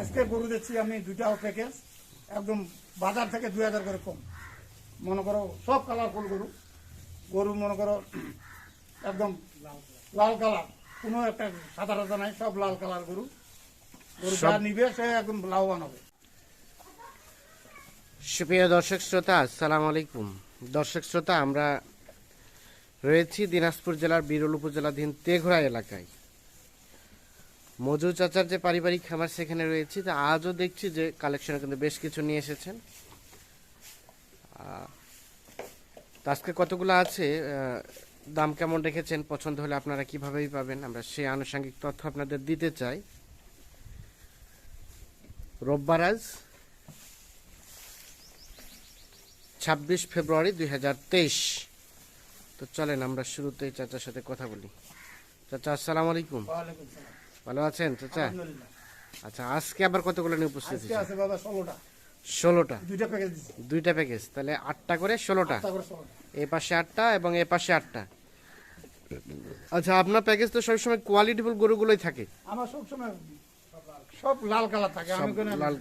আজকে গরু দিচ্ছি আমি দুইটাও প্যাকেজ একদম বাজার থেকে দুই হাজার করে কম। মনে করো সব কালারফুল গরু। গরু মনে করো একদম লাল কালার কোনো একটা সাদা সাদা নাই সব লাল কালার গরু। গরু যা নিবে সে একদম লাভবান হবে। সুপ্রিয় দর্শক শ্রোতা আসসালামু আলাইকুম। দর্শক শ্রোতা আমরা রয়েছি দিনাজপুর জেলার বিরল উপজেলাধীন তেঘরা এলাকায়। মজু চাচার যে পারিবারিক খামার সেখানে রয়েছি, তা আজও দেখছি যে কালেকশনে কিন্তু বেশ কিছু নিয়ে এসেছেন। আজকে কতগুলো আছে? দাম কেমন রেখেছেন? পছন্দ হলে আপনারা কিভাবেই পাবেন? আমরা সেই আনুষঙ্গিক তথ্য আপনাদের দিতে চাই। রোববার আজ ছাব্বিশ ফেব্রুয়ারি দুই হাজার তেইশ। তো চলেন আমরা শুরুতেই চাচার সাথে কথা বলি। চাচা, আসসালামু আলাইকুম। ভালো আছেন চাচা? আচ্ছা আজকে আবার কতগুলো নিয়ে উপস্থিত আজকে আছে বাবা ষোলোটা। ষোলোটা? দুইটা প্যাকেজ দুইটা প্যাকেজ তাহলে আটটা করে ষোলোটা? তারপরে ষোলোটা। এ পাশে আটটা এবং এ পাশে আটটা। আচ্ছা আপনার প্যাকেজ তো সবসময় কোয়ালিটিফুল গরুগুলোই থাকে। আমার সবসময় সব লাল কালার থাকে আমি কোনো লাল।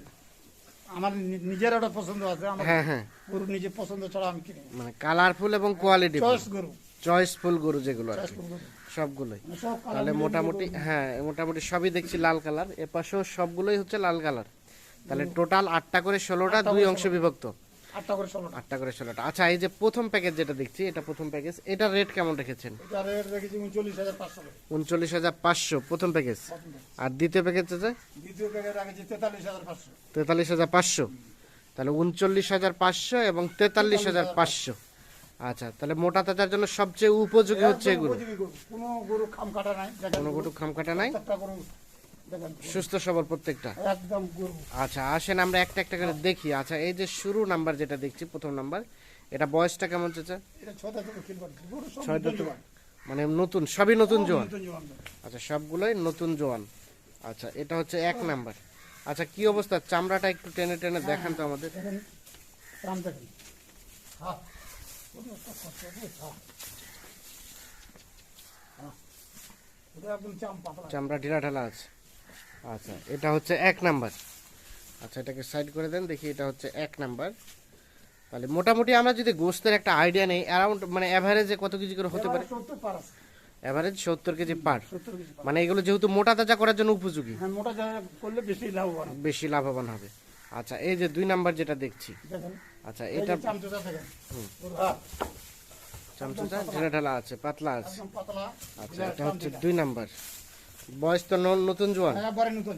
আমার নিজের ওটা পছন্দ আছে আমার হ্যাঁ হ্যাঁ। গরু নিজে পছন্দ ছাড়া আমি কিনি। মানে কালারফুল এবং কোয়ালিটিফুল চয়েস গরু। চয়েসফুল গরু যেগুলো গরু। সবগুলোই। মানে তাহলে মোটামুটি হ্যাঁ মোটামুটি সবই দেখছি লাল কালার। এ পাশেও সবগুলোই হচ্ছে লাল কালার। তাহলে টোটাল আটটা করে ষোলোটা দুই অংশ বিভক্ত। আটটা করে ষোলোটা। আচ্ছা এই যে প্রথম প্যাকেজ যেটা দেখছি এটা প্রথম প্যাকেজ রেট কেমন রেখেছেন? উনচল্লিশ হাজার পাঁচশো প্রথম প্যাকেজ আর দ্বিতীয় প্যাকেজ আছে তেতাল্লিশ হাজার পাঁচশো। তাহলে উনচল্লিশ হাজার পাঁচশো এবং তেতাল্লিশ হাজার পাঁচশো। আচ্ছা তাহলে মোটা তাজার জন্য সবচেয়ে উপযোগী হচ্ছে এগুলো? কোনো গরু খাম কাটা নাই কোনো গরু। খাম কাটা নাই? প্রত্যেকটা গরু দেখেন। সুস্থ সবল প্রত্যেকটা? একদম গরু। আচ্ছা আসেন আমরা একটা একটা করে দেখি। আচ্ছা এই যে শুরু নাম্বার যেটা দেখছি প্রথম নাম্বার এটা বয়সটা কেমন চাচা? ছয়। মানে নতুন সবই নতুন জোয়ান। আচ্ছা সবগুলোই নতুন জোয়ান। আচ্ছা এটা হচ্ছে এক নাম্বার। আচ্ছা কি অবস্থা? চামড়াটা একটু টেনে টেনে দেখান তো আমাদের। চামড়া ঢিলা ঢালা আছে। আচ্ছা এটা হচ্ছে এক নাম্বার। আচ্ছা এটাকে সাইড করে দেন দেখি এটা হচ্ছে এক নাম্বার। তাহলে মোটামুটি আমরা যদি গোস্তের একটা আইডিয়া নেই অ্যারাউন্ড মানে অ্যাভারেজে কত কেজি করে হতে পারে? অ্যাভারেজ সত্তর কেজি পার। মানে এগুলো যেহেতু মোটা তাজা করার জন্য উপযোগী। হ্যাঁ মোটা জায়গা করলে বেশি লাভবান হবে। বেশি লাভবান হবে। আচ্ছা এই যে দুই নাম্বার যেটা দেখছি। দেখেন। আচ্ছা এটা চামচটা হ্যাঁ, ঢেলা ঢালা আছে পাতলা আছে। আচ্ছা এটা হচ্ছে দুই নাম্বার। বয়স তো নতুন জোয়ান? নতুন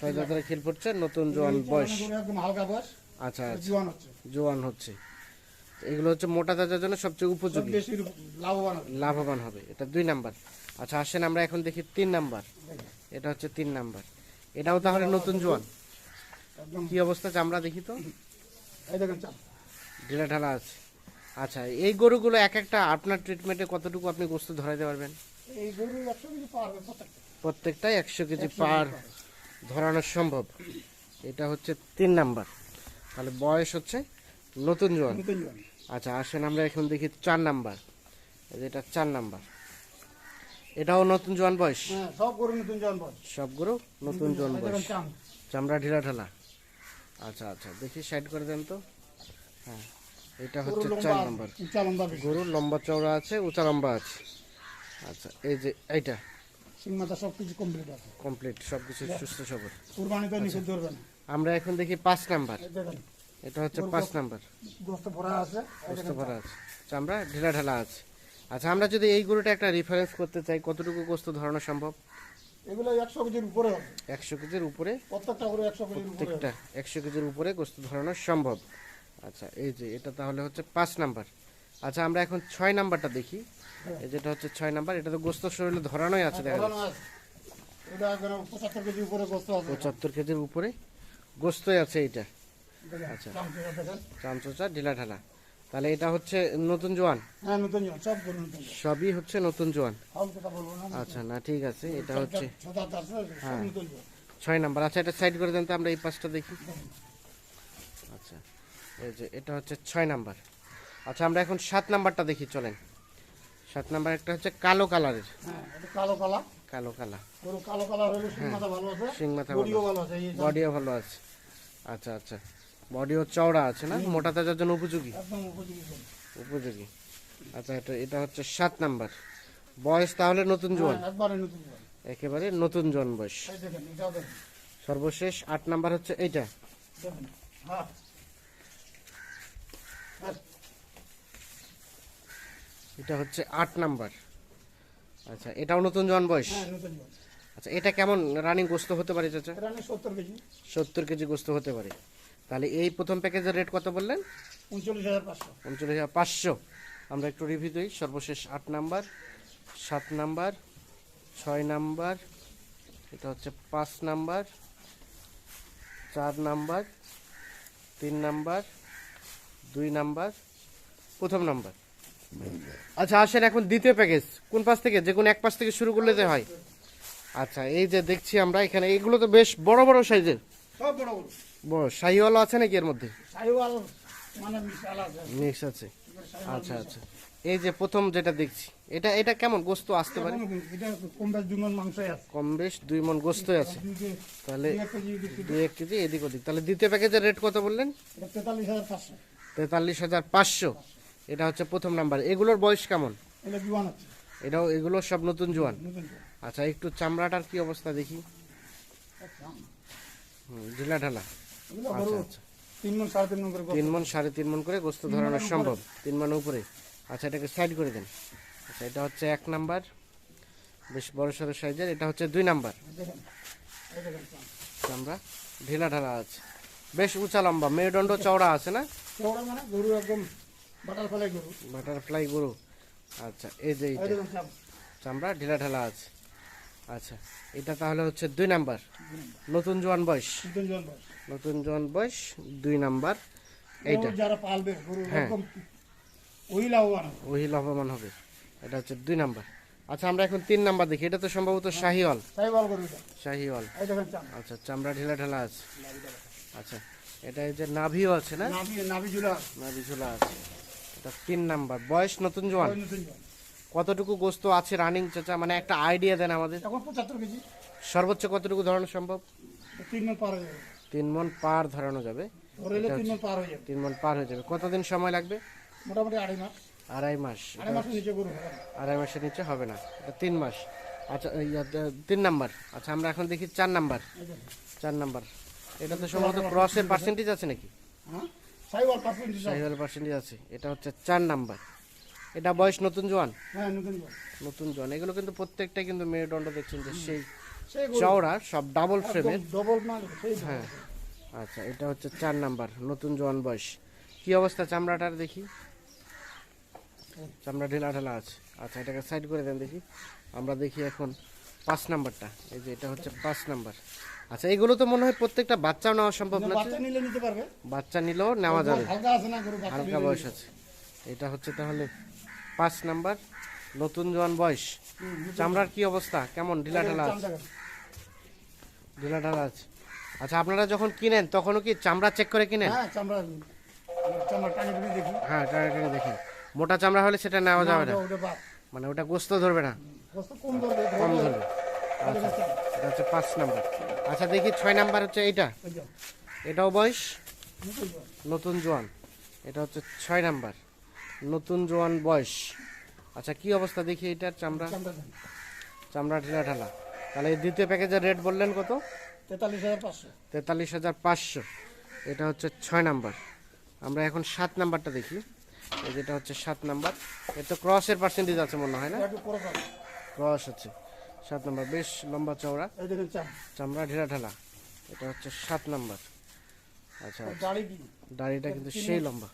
ছয় দাদারে খেল পড়ছে নতুন জোয়ান বয়স। একদম হালকা বয়স। আচ্ছা আচ্ছা। জোয়ান হচ্ছে। এগুলো হচ্ছে মোটা তাজার জন্য সবচেয়ে সব উপযোগী লাভবান হবে। লাভবান হবে এটা দুই নাম্বার। আচ্ছা আসেন আমরা এখন দেখি তিন নাম্বার। এটা হচ্ছে তিন নাম্বার। এটাও তাহলে নতুন জোয়ান। কি অবস্থা চামড়া দেখি তো? এই দেখেন চাম ঢিলা ঢালা আছে। আচ্ছা এই গরুগুলো এক একটা আপনার ট্রিটমেন্টে কতটুকু আপনি গোস্ত ধরাইতে পারবেন? এই গরু একশো কেজি পারবে প্রত্যেকটাই একশো কেজি পার ধরানো সম্ভব। এটা হচ্ছে তিন নাম্বার। তাহলে বয়স হচ্ছে নতুন জোয়ান। আচ্ছা আসেন আমরা এখন দেখি চার নাম্বার। এটা চার নাম্বার। এটাও নতুন জোয়ান বয়স? হ্যাঁ সব গরু নতুন জোয়ান বয়স। সব গরু নতুন জোয়ান বয়স। চামড়া ঢিলা ঢালা। আচ্ছা আচ্ছা। দেখি সাইড করে দেন তো। হ্যাঁ এটা হচ্ছে চার নাম্বার। গরুর লম্বা চওড়া আছে উঁচা লম্বা আছে। আচ্ছা এই যে এইটা। সব কিছু কমপ্লিট আছে। কমপ্লিট সব কিছু সুস্থ সবল। কুরবানি তো নিষেধ ধরবে না আমরা এখন দেখি পাঁচ নাম্বার। এটা হচ্ছে পাঁচ নাম্বার। গোস্ত ভরা আছে। দেখেন পারা আছে। চামড়া ঢিলা ঢালা আছে। আচ্ছা আমরা যদি এই গরুটা একটা রেফারেন্স করতে চাই কতটুকু গোস্ত ধরানো সম্ভব? এগুলো একশো কেজির উপরে হবে। কেজির উপরে? প্রত্যেকটা কেজির উপরে প্রত্যেকটা একশো কেজির উপরে গোস্ত ধরানো সম্ভব। আচ্ছা এই যে এটা তাহলে হচ্ছে নাম্বার। আচ্ছা আমরা এখন নাম্বারটা দেখি। এই যেটা হচ্ছে ছয় নাম্বার এটা তো গোস্ত শরীরে ধরানোই আছে দেখা যাচ্ছে। এটা উপরে গোস্ত আছে। পঁচাত্তর কেজির উপরে গোস্তই আছে এইটা। আচ্ছা। চামচোচা ঢিলা ঢালা। তাহলে এটা হচ্ছে নতুন জোয়ান? হ্যাঁ নতুন জোয়ান সব গরু নতুন সবই হচ্ছে নতুন জোয়ান? আচ্ছা না ঠিক আছে এটা হচ্ছে হ্যাঁ। ছয় নাম্বার আচ্ছা এটা সাইড করে দেন তো আমরা এই পাঁচটা দেখি। আচ্ছা এই যে এটা হচ্ছে ছয় নাম্বার। আচ্ছা আমরা এখন সাত নাম্বারটা দেখি চলেন। সাত নাম্বার একটা হচ্ছে কালো কালারের। হ্যাঁ এটা কালো কালা কালো কালা কালো কালার হলে সিং মাথা ভালো আছে মাথা ভালো ভালো আছে বডিও ভালো আছে। আচ্ছা আচ্ছা। বডিও চওড়া আছে না? মোটা তাজার জন্য উপযোগী? একদম উপযোগী আচ্ছা এটা এটা হচ্ছে সাত নাম্বার। বয়স তাহলে নতুন জোয়ান? হ্যাঁ, একবারে নতুন গরু। একেবারে নতুন জোয়ান বয়স। সর্বশেষ আট নাম্বার হচ্ছে এইটা। হ্যাঁ। হ্যাঁ, এটা হচ্ছে আট নাম্বার। আচ্ছা এটাও নতুন জোয়ান বয়স? হ্যাঁ। আচ্ছা এটা কেমন? রানিং গোস্ত হতে পারে চাচা? সত্তর কেজি গোস্ত হতে পারে। তাহলে এই প্রথম প্যাকেজের রেট কত বললেন? উনচল্লিশ হাজার পাঁচশো। উনচল্লিশ হাজার পাঁচশো। আমরা একটু রিভিউ দিই। সর্বশেষ আট নাম্বার সাত নাম্বার ছয় নাম্বার এটা হচ্ছে পাঁচ নাম্বার চার নাম্বার তিন নাম্বার দুই নাম্বার প্রথম নাম্বার। আচ্ছা আসেন এখন দ্বিতীয় প্যাকেজ। কোন পাশ থেকে? যে কোনো এক পাশ থেকে শুরু করলে যে হয়। আচ্ছা এই যে দেখছি আমরা এখানে এগুলো তো বেশ বড় বড় সাইজের। সব বড় বড়। শাহিওয়ালা আছে নাকি এর মধ্যে? মানে মিশাল আছে। মিক্স আছে। আচ্ছা আচ্ছা। এই যে প্রথম যেটা দেখছি এটা এটা কেমন গোস্ত আসতে পারে? এটা কম বেশ দুই মন মাংসই আছে। কম বেশ দুই মন গোস্ত আছে। তাহলে দুই এক কেজি এদিক ওদিক। তাহলে দ্বিতীয় প্যাকেজের রেট কত বললেন? তেতাল্লিশ হাজার পাঁচশো। তেতাল্লিশ হাজার পাঁচশো। এটা হচ্ছে প্রথম নাম্বার। এগুলোর বয়স কেমন? এটাও এগুলো সব নতুন জোয়ান? আচ্ছা একটু চামড়াটার কি অবস্থা দেখি। ঢিলা ঢালা। আচ্ছা আচ্ছা। তিন মন সাড়ে তিন মন করে গোস্ত ধরানো সম্ভব। তিন মন উপরে। আচ্ছা এটাকে সাইড করে দেন। আচ্ছা এটা হচ্ছে এক নাম্বার। বেশ বড় সড়ো সাইজের। এটা হচ্ছে দুই নাম্বার। দেখেন চামড়া ঢিলা ঢালা আছে। বেশ উঁচা লম্বা মেরুদণ্ড চওড়া আছে না? চওড়া মানে গরু একদম বাটার গরু। বাটারফ্লাই গরু। আচ্ছা এই যে এইটা। চামড়া ঢিলা ঢালা আছে। আচ্ছা এটা তাহলে হচ্ছে দুই নাম্বার। নতুন জোয়ান বয়স। নতুন জোয়ান বয়স। নতুন জোয়ান বয়স দুই নাম্বার এইটা। যারা পালবে হ্যাঁ। ওই লাভবান। ওই লাভবান হবে। এটা হচ্ছে দুই নাম্বার। আচ্ছা আমরা এখন তিন নাম্বার দেখি। এটা তো সম্ভবত শাহিওয়াল। শাহিওয়াল এই দেখেন চাপ। আচ্ছা চামড়া ঢিলা ঢালা আছে। আচ্ছা এটা এই যে নাভিও আছে না? নাভি ঝুলা নাভি ঝোলা আছে। এটা তিন নাম্বার। বয়স নতুন জোয়ান। কতটুকু গোস্ত আছে রানিং চাচা? মানে একটা আইডিয়া দেন আমাদের। এখন পঁচাত্তর কেজি। সর্বোচ্চ কতটুকু ধরানো সম্ভব? তিন যাবে। তিন মন পার ধরানো যাবে। তিন মন পার হয়ে যাবে। হয়ে কতদিন সময় লাগবে? মোটামুটি আড়াই মাস। আড়াই মাস। আড়াই মাসের নিচে হবে। না। এটা তিন মাস। আচ্ছা তিন নাম্বার। আচ্ছা আমরা এখন দেখি চার নাম্বার। চার নাম্বার। এটা তো সম্ভবত ক্রসের পার্সেন্টেজ আছে নাকি? হ্যাঁ? সাইওয়াল পার্সেন্টেজ আছে। এটা হচ্ছে চার নাম্বার। এটা বয়স নতুন জোয়ান? হ্যাঁ নতুন জোয়ান। এগুলো কিন্তু প্রত্যেকটা কিন্তু মেরুদণ্ড দেখছেন যে সেই চওড়া সব ডাবল ফ্রেমের ডবল না হ্যাঁ। আচ্ছা এটা হচ্ছে চার নাম্বার নতুন জোয়ান বয়স। কি অবস্থা চামড়াটার দেখি? চামড়া ঢিলা ঢালা আছে। আচ্ছা এটাকে সাইড করে দেন দেখি। আমরা দেখি এখন পাঁচ নাম্বারটা। এই যে এটা হচ্ছে পাঁচ নাম্বার। আচ্ছা এগুলো তো মনে হয় প্রত্যেকটা বাচ্চাও নেওয়া সম্ভব না। বাচ্চা নিলেও নেওয়া যাবে। হালকা বয়স আছে। এটা হচ্ছে তাহলে পাঁচ নাম্বার নতুন জোয়ান বয়স। চামড়ার কি অবস্থা? কেমন? ঢিলা ঢালা আছে। ঢিলা ঢালা আছে। আচ্ছা আপনারা যখন কিনেন তখনও কি চামড়া চেক করে কিনেন? হ্যাঁ চামড়া চামড়া টানি টানি দেখি। হ্যাঁ টানা টানি দেখেন মোটা চামড়া হলে সেটা নেওয়া যাবে না। মানে ওটা গোস্ত ধরবে না। কম ধরবে কম ধরবে। আচ্ছা এটা হচ্ছে পাঁচ নাম্বার। আচ্ছা দেখি ছয় নাম্বার হচ্ছে এইটা। এটাও বয়স? নতুন জোয়ান। এটা হচ্ছে ছয় নাম্বার। নতুন জোয়ান বয়স। আচ্ছা কি অবস্থা? দেখি এটার চামড়া। চামড়া ঢিলা ঢালা। তাহলে এই দ্বিতীয় প্যাকেজের রেট বললেন কত? তেতাল্লিশ হাজার পাঁচশো। তেতাল্লিশ হাজার পাঁচশো। এটা হচ্ছে ছয় নাম্বার। আমরা এখন সাত নাম্বারটা দেখি। এই যেটা হচ্ছে সাত নাম্বার। এর তো ক্রসের পার্সেন্টেজ আছে মনে হয় না। ক্রস আছে। সাত নাম্বার। বেশ লম্বা চওড়া। চামড়া ঢেলা ঢালা। এটা হচ্ছে সাত নাম্বার। আচ্ছা দাড়ি দাড়িটা। কিন্তু সেই লম্বা।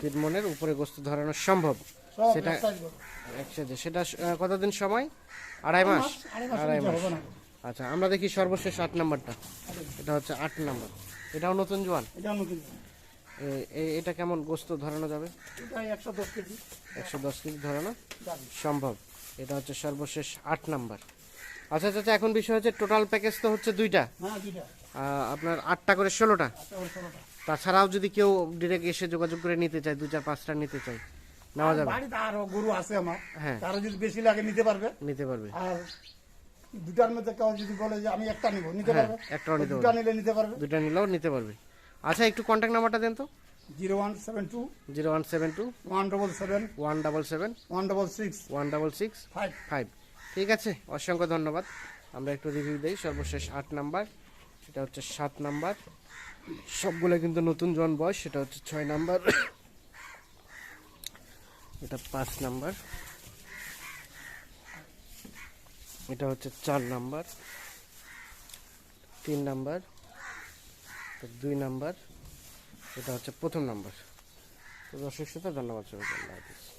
তিন মনের উপরে গোস্ত ধরানো সম্ভব। সেটা সেটা কতদিন সময়? আড়াই মাস? আড়াই মাস আচ্ছা আমরা দেখি সর্বশেষ আট নাম্বারটা। এটা হচ্ছে আট নাম্বার। এটাও নতুন জোয়ান? এটা নতুন এ- এ- এটা কেমন গোস্ত ধরানো যাবে? একশো দশ কেজি। একশো দশ কেজি ধরানো? সম্ভব। এটা হচ্ছে সর্বশেষ আট নাম্বার। আচ্ছা আচ্ছা এখন বিষয় হচ্ছে টোটাল প্যাকেজ তো হচ্ছে দুইটা। হ্যাঁ আপনার আটটা করে ষোলোটা। আচ্ছা ষোলোটা। তাছাড়াও যদি কেউ ডিরেক্ট এসে যোগাযোগ করে নিতে চায় দু চার পাঁচটা নিতে চায় নেওয়া যাবে। বাড়িতে আরও গরু আছে আমার হ্যাঁ। তারা যদি বেশি লাগে নিতে পারবে। নিতে পারবে। আর দুটার মধ্যে কেউ যদি বলে যে আমি একটা নিব নিতে হ্যাঁ, পারবে? একটাও নিতে দুটা নিলে নিতে পারবে। দুটা নিলেও নিতে পারবে। আচ্ছা একটু কন্ট্যাক্ট নাম্বারটা দেন তো। Zero one seven two zero one seven two one double seven one double seven one double six one double six five. Five. ঠিক আছে অসংখ্য ধন্যবাদ। আমরা একটু রিভিউ দিই সর্বশেষ আট নাম্বার। সেটা হচ্ছে সাত নাম্বার। সবগুলো কিন্তু নতুন জন বয়স সেটা হচ্ছে ছয় নাম্বার। এটা পাঁচ নাম্বার। এটা হচ্ছে চার নাম্বার। তিন নাম্বার। দুই নাম্বার। এটা হচ্ছে প্রথম নাম্বার। তো দর্শক শ্রোতা, ধন্যবাদ সবাইকে। আল্লাহ হাফিজ।